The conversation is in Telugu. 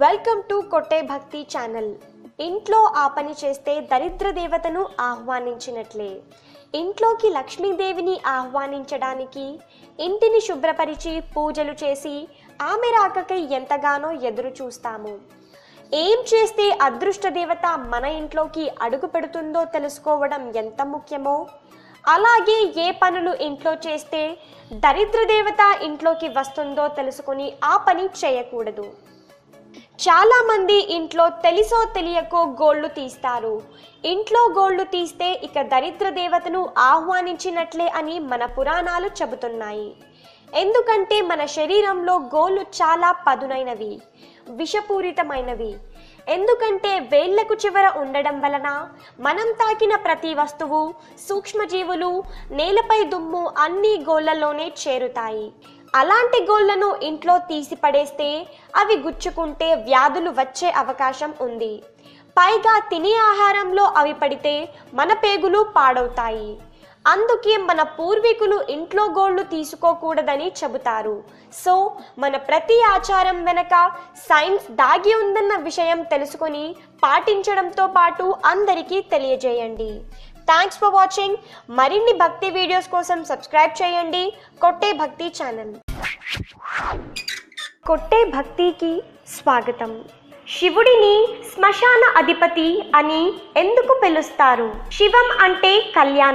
వెల్కమ్ టు కొట్టే భక్తి ఛానల్. ఇంట్లో ఆ పని చేస్తే దరిద్ర దేవతను ఆహ్వానించినట్లే. ఇంట్లోకి లక్ష్మీదేవిని ఆహ్వానించడానికి ఇంటిని శుభ్రపరిచి పూజలు చేసి ఆమె రాకకై ఎంతగానో ఎదురు చూస్తాము. ఏం చేస్తే అదృష్ట దేవత మన ఇంట్లోకి అడుగు పెడుతుందో తెలుసుకోవడం ఎంత ముఖ్యమో? అలాగే ఏ పనులు ఇంట్లో చేస్తే దరిద్ర దేవత ఇంట్లోకి వస్తుందో తెలుసుకొని ఆ పని చేయకూడదు. చాలామంది ఇంట్లో తెలిసో తెలియకో గోళ్ళు తీస్తారు. ఇంట్లో గోళ్ళు తీస్తే ఇక దరిద్ర దేవతను ఆహ్వానించినట్లే అని మన పురాణాలు చెబుతున్నాయి. ఎందుకంటే మన శరీరంలో గోళ్ళు చాలా పదునైనవి విషపూరితమైనవి. ఎందుకంటే వేళ్ళకు చివర ఉండడం వలన మనం తాకిన ప్రతి వస్తువు సూక్ష్మజీవులు నేలపై దుమ్ము అన్ని గోళ్ళలోనే చేరుతాయి. అలాంటి గోళ్ళను ఇంట్లో తీసి పడేస్తే అవి గుచ్చుకుంటే వ్యాధులు వచ్చే అవకాశం ఉంది. పైగా తినే ఆహారంలో అవి పడితే మన పేగులు పాడవుతాయి. అందుకే మన పూర్వీకులు ఇంట్లో గోళ్ళు తీసుకోకూడదని చెబుతారు. సో మన ప్రతి ఆచారం వెనక సైన్స్ దాగి ఉందన్న విషయం తెలుసుకొని పాటించడంతో పాటు అందరికీ తెలియజేయండి. థ్యాంక్స్ ఫర్ వాచింగ్ మరిన్ని భక్తి వీడియోస్ కోసం సబ్స్క్రైబ్ చేయండి. కొట్టే భక్తి ఛానల్ కొట్టే భక్తికి స్వాగతం. శివుడిని శ్మశాన అధిపతి అని ఎందుకు పిలుస్తారు? శివం అంటే కళ్యాణం.